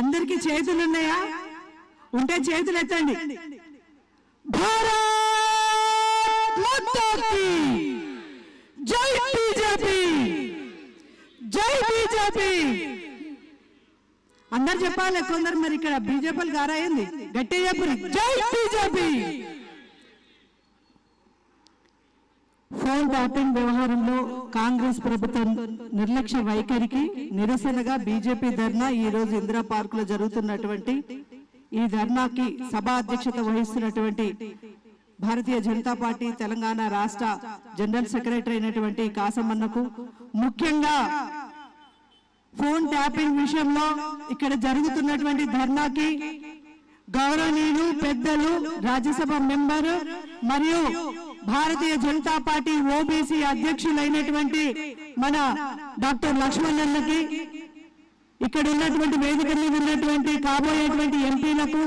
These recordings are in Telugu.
అందరికీ చేతులు ఉన్నాయా ఉంటే చేతులు ఎత్తండి జై బీజేపీ. జై బీజేపీ. అందరు చెప్పాలి కొందరు మరి ఇక్కడ బీజేపీలు గారాయింది గట్టి చెప్పు జై బీజేపీ. ఫోన్ ట్యాపింగ్ వ్యవహారంలో కాంగ్రెస్ ప్రభుత్వం నిర్లక్ష్య వైఖరికి నిరసనగా బీజేపీ ధర్నా ఈ రోజు ఇందిరా పార్క్లో జరుగుతున్నటువంటి ఈ ధర్నాకి సభ అధ్యక్షత వహిస్తున్నటువంటి భారతీయ జనతా పార్టీ తెలంగాణ రాష్ట్ర జనరల్ సెక్రటరీ అయినటువంటి కాసమన్నకు ముఖ్యంగా ఫోన్ ట్యాపింగ్ విషయంలో ఇక్కడ జరుగుతున్నటువంటి ధర్నాకి గౌరవనీయులు పెద్దలు Rajya Sabha member member Bharatiya Janata party OBC అధ్యక్షులైనటువంటి మన డాక్టర్ లక్ష్మణ్ అన్నకి ఇక్కడ ఉన్నటువంటి వేదిక మీద ఉన్నటువంటి కాబోయేటువంటి ఎంపీలకు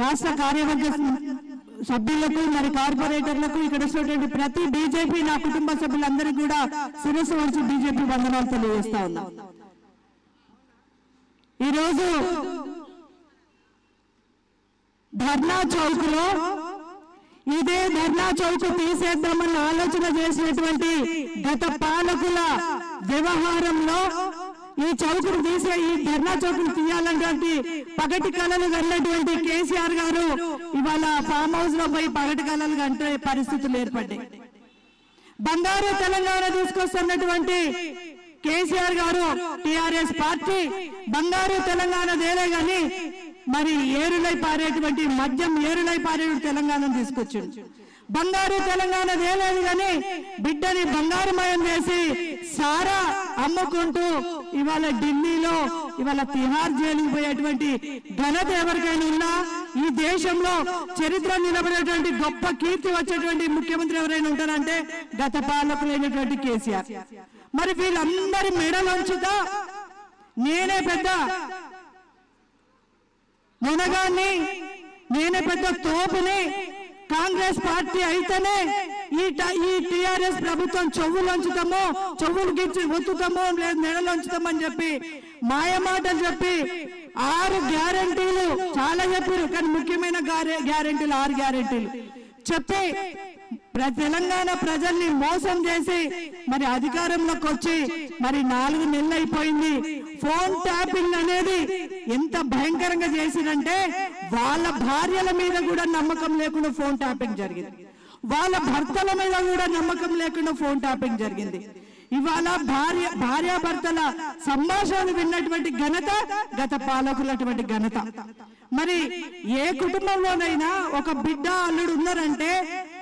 రాష్ట్ర కార్యవర్గ సభ్యులకు మరి కార్పొరేటర్లకు ఇక్కడ వచ్చినటువంటి ప్రతి బీజేపీ నా కుటుంబ సభ్యులందరికీ కూడా శిరస్సు వచ్చి బీజేపీ వందనాలు తెలియజేస్తా ఉన్నా. ఈరోజు ధర్నా చౌక్లో ఇదే ధర్నా చౌక్ తీసేద్దామని ఆలోచన చేసినటువంటి గత పాలకుల వ్యవహారంలో ఈ చౌకును తీసే ఈ ధర్నా చౌకును తీయాలన్నటువంటి పగటి కళలు కన్నటువంటి కేసీఆర్ గారు ఇవాళ ఫామ్ హౌస్లో పోయి పగటి కళలు కంటే పరిస్థితులు ఏర్పడ్డాయి. బంగారు తెలంగాణ తీసుకొస్తున్నటువంటి కేసీఆర్ గారు టిఆర్ఎస్ పార్టీ బంగారు తెలంగాణ దేలే గాని మరి ఏరులై పారేటువంటి మద్యం ఏరులై పారే తెలంగాణను తీసుకొచ్చిండు. బంగారు తెలంగాణ వేలేదు కానీ బిడ్డని బంగారుమయం చేసి సారా అమ్ముకుంటూ ఇవాళ ఢిల్లీలో ఇవాళ తిహార్ జైలుకు పోయేటువంటి ఘనత ఎవరికైనా ఉన్నా ఈ దేశంలో చరిత్ర నిలబడేటువంటి గొప్ప కీర్తి వచ్చేటువంటి ముఖ్యమంత్రి ఎవరైనా ఉంటారంటే గత పాలకులైనటువంటి కేసీఆర్. మరి వీళ్ళందరి మెడలు నేనే పెద్ద మునగాన్ని నేనే పెద్ద తోపుని కాంగ్రెస్ పార్టీ అయితేనే ఈ ఈ టిఆర్ఎస్ ప్రభుత్వం చెవులు ఉంచుతామో చెవులు గిచ్చి ఒత్తుతాము లేదు నెలలు ఉంచుతామని చెప్పి మాయమాటలు చెప్పి ఆరు గ్యారంటీలు చాలా చెప్పారు కానీ ముఖ్యమైన గ్యారంటీలు ఆరు గ్యారంటీలు. చెప్పి తెలంగాణ ప్రజల్ని మోసం చేసి మరి అధికారంలోకి వచ్చి మరి నాలుగు నెలలు అయిపోయింది ఫోన్ ట్యాపింగ్ అనేది ఎంత భయంకరంగా చేసిందంటే వాళ్ళ భార్యల మీద కూడా నమ్మకం లేకుండా ఫోన్ ట్యాపింగ్ జరిగింది. వాళ్ళ భర్తల మీద కూడా నమ్మకం లేకుండా ఫోన్ ట్యాపింగ్ జరిగింది. ఇవాళ భార్య భార్యాభర్తల సంభాషణలు విన్నటువంటి ఘనత గత పాలకులటువంటి ఘనత. మరి ఏ కుటుంబంలోనైనా ఒక బిడ్డ అల్లుడు ఉన్నారంటే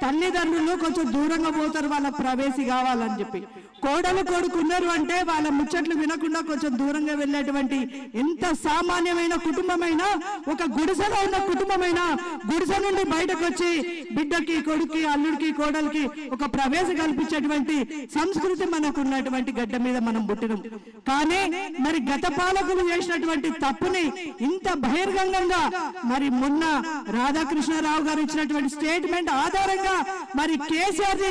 తల్లిదండ్రులు కొంచెం దూరంగా పోతారు వాళ్ళ ప్రవేశి కావాలని చెప్పి. కోడలు కొడుకున్నారు అంటే వాళ్ళ ముచ్చట్లు వినకుండా కొంచెం దూరంగా వెళ్ళేటువంటి ఎంత సామాన్యమైన కుటుంబమైనా ఒక గుడిసెలో ఉన్న కుటుంబమైనా గుడిసె నుండి బయటకు వచ్చి బిడ్డకి కొడుక్కి అల్లుడికి కోడలికి ఒక ప్రవేశ కల్పించేటువంటి సంస్కృతి మనకు ఉన్నటువంటి గడ్డ మీద మనం పుట్టడం కానీ మరి గత పాలకులు చేసినటువంటి తప్పుని ఇంత బహిర్గంగంగా మరి మొన్న రాధాకృష్ణారావు గారు ఇచ్చినటువంటి స్టేట్మెంట్ ఆధారంగా మరి కేసీఆర్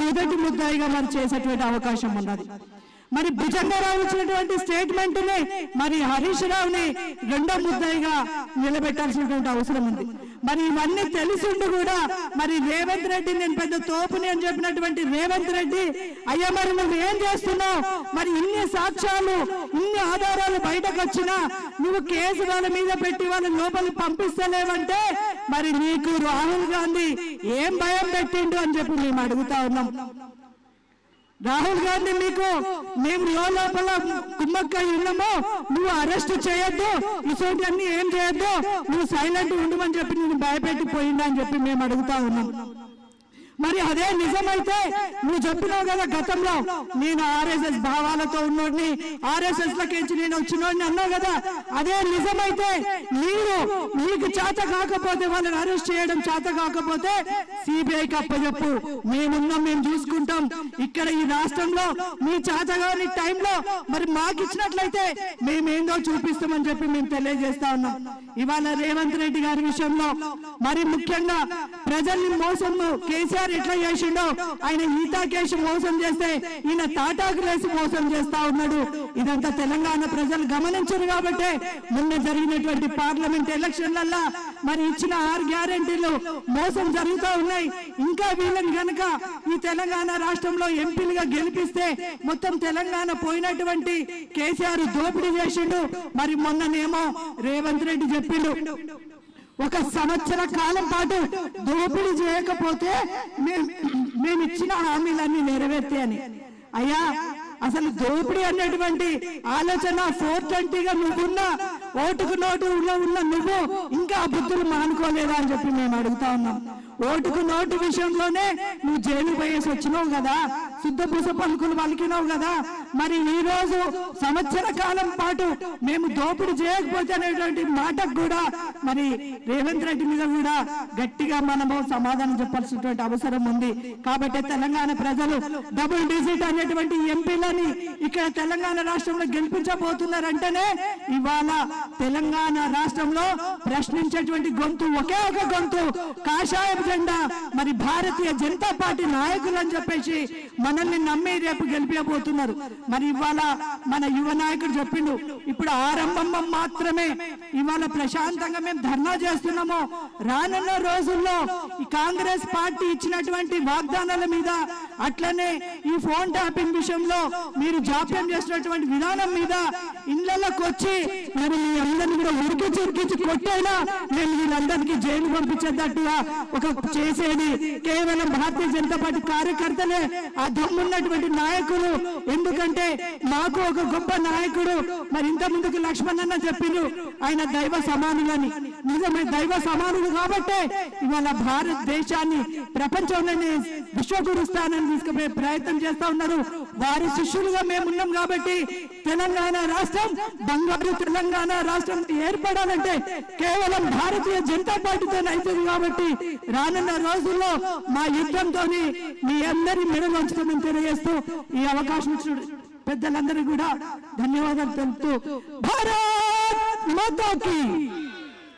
మొదటి ముద్దాయిగా మరి చేసేటువంటి అవకాశం ఉన్నది. మరి భుజంగారావు ఇచ్చినటువంటి స్టేట్మెంట్ని మరి హరీష్ రావుని రెండో ముద్దాయిగా నిలబెట్టాల్సినటువంటి అవసరం ఉంది. మరి ఇవన్నీ తెలిసిండు కూడా. మరి రేవంత్ రెడ్డి నేను పెద్ద తోపుని అని చెప్పినటువంటి రేవంత్ రెడ్డి అయ్యా మరి నువ్వు ఏం చేస్తున్నావు? మరి ఇన్ని సాక్ష్యాలు ఇన్ని ఆధారాలు బయటకు వచ్చినా నువ్వు కేసు వాళ్ళ మీద పెట్టి వాళ్ళ లోపలికి పంపిస్తలేవంటే మరి నీకు రాహుల్ గాంధీ ఏం భయం పెట్టిండు అని చెప్పి మేము అడుగుతా ఉన్నాం. రాహుల్ గాంధీ మీకు మేము లో లోపల కుమ్మక్కై ఉన్నామో. నువ్వు అరెస్ట్ చేయొద్దు. ఇటువంటి అన్ని ఏం చేయొద్దు. నువ్వు సైలెంట్ ఉండమని చెప్పి నేను భయపెట్టి పోయిందా అని చెప్పి మేము అడుగుతా ఉన్నాం. మరి అదే నిజమైతే నువ్వు చెప్పినావు కదా గతంలో నేను ఆర్ఎస్ఎస్ భావాలతో ఉన్నోడిని ఆర్ఎస్ఎస్ లకి నేను వచ్చినోడిని అన్నావు కదా? అదే నిజమైతే మీరు మీకు చేత కాకపోతే వాళ్ళని అరెస్ట్ చేయడం చేత కాకపోతే సిబిఐకి అప్పచెప్పు. మేమున్నాం మేము చూసుకుంటాం. ఇక్కడ ఈ రాష్ట్రంలో మీ చేతగాని టైంలో మరి మాకు ఇచ్చినట్లయితే మేమేందో చూపిస్తామని చెప్పి మేము తెలియజేస్తా ఉన్నాం. ఇవాళ రేవంత్ రెడ్డి గారి విషయంలో మరి ముఖ్యంగా ప్రజల్ని మోసం కేసీఆర్ కేసీఆర్ ఎట్లా చేసిండో ఆయన ఈతాకేసి మోసం చేస్తే ఈయన తాటాకులేసి మోసం చేస్తా ఉన్నాడు. ఇదంతా తెలంగాణ ప్రజలు గమనించరు కాబట్టి మొన్న జరిగినటువంటి పార్లమెంట్ ఎలక్షన్లల్లా మరి ఇచ్చిన ఆరు గ్యారెంటీలు మోసం జరుగుతూ ఉన్నాయి. ఇంకా వీళ్ళని గనక ఈ తెలంగాణ రాష్ట్రంలో ఎంపీలుగా గెలిపిస్తే మొత్తం తెలంగాణ పోయినటువంటి కేసీఆర్ దోపిడీ చేసిండు. మరి మొన్ననేమో రేవంత్ రెడ్డి చెప్పిండు. ఒక సంవత్సర కాలం పాటు దోపిడీ చేయకపోతే మేము ఇచ్చిన హామీలన్నీ నెరవేర్తాయని. అయ్యా అసలు దోపిడీ అనేటువంటి ఆలోచన ఫోర్ ట్వంటీగా నువ్వున్న ఓటుకు నోటులో ఉన్న నువ్వు ఇంకా ఆ బుద్ధులు మానుకోలేదా అని చెప్పి మేము అడుగుతా ఉన్నాం. ఓటుకు నోటు విషయంలోనే నువ్వు జైలు పోయేసి వచ్చినావు కదా సిద్ధపూస పలుకులు పలికినావు కదా. మరి ఈ రోజు సంవత్సర కాలం పాటు మేము దోపిడీ చేయకపోతే అనేటువంటి మాటకు కూడా మరి రేవంత్ రెడ్డి మీద కూడా గట్టిగా మనము సమాధానం చెప్పాల్సినటువంటి అవసరం ఉంది. కాబట్టి తెలంగాణ ప్రజలు డబుల్ డిజిట్ అనేటువంటి ఎంపీలని ఇక్కడ తెలంగాణ రాష్ట్రంలో గెలిపించబోతున్నారంటేనే ఇవాళ తెలంగాణ రాష్ట్రంలో ప్రశ్నించేటువంటి గొంతు ఒకే ఒక గొంతు. కాషాయం జెండా మరి భారతీయ జనతా పార్టీ నాయకులు అని చెప్పేసి మనల్ని నమ్మి రేపు గెలిపించబోతున్నారు మరి ఇవాళ మన యువ నాయకుడు చెప్పిండు ఇప్పుడు ఆరంభం మాత్రమే. ఇవాళ ప్రశాంతంగా మేము ధర్నా చేస్తున్నాము. రానున్న రోజుల్లో ఈ కాంగ్రెస్ పార్టీ ఇచ్చినటువంటి వాగ్దానాల మీద అట్లనే ఈ ఫోన్ ట్యాపింగ్ విషయంలో మీరు జాప్యం చేసినటువంటి విధానం మీద ఇళ్ళలోకి వచ్చి మరి మీ అందరినీ కూడా ఉరికించి ఉరికించి కొట్టైనా మేము వీళ్ళందరికీ జైలు పంపించేటట్టుగా ఒక చేసేది కేవలం భారతీయ జనతా పార్టీ కార్యకర్తలే ఆ దమ్మున్నటువంటి నాయకులు. ఎందుకంటే మాకు ఒక గొప్ప నాయకుడు. మరి ఇంత ముందుకు లక్ష్మణ్ అన్న చెప్పిండు. ఆయన దైవ సమానులని. నిజమే దైవ సమానులు కాబట్టే ఇవాళ భారతదేశాన్ని ప్రపంచంలోనే విశ్వగురు స్థానాన్ని తీసుకుపోయే ప్రయత్నం చేస్తా ఉన్నారు. వారి శిష్యులుగా మేమున్నాం కాబట్టి తెలంగాణ రాష్ట్రం బంగారు తెలంగాణ రాష్ట్రం ఏర్పడాలంటే కేవలం భారతీయ జనతా పార్టీతో అవుతుంది కాబట్టి రానున్న రోజుల్లో మా యుద్ధంతో మీ అందరి మెడలు ఉంచుతామని తెలియజేస్తూ ఈ అవకాశం ఇచ్చిన కూడా ధన్యవాదాలు తెలుపుతూ భారత్ మాతాకి!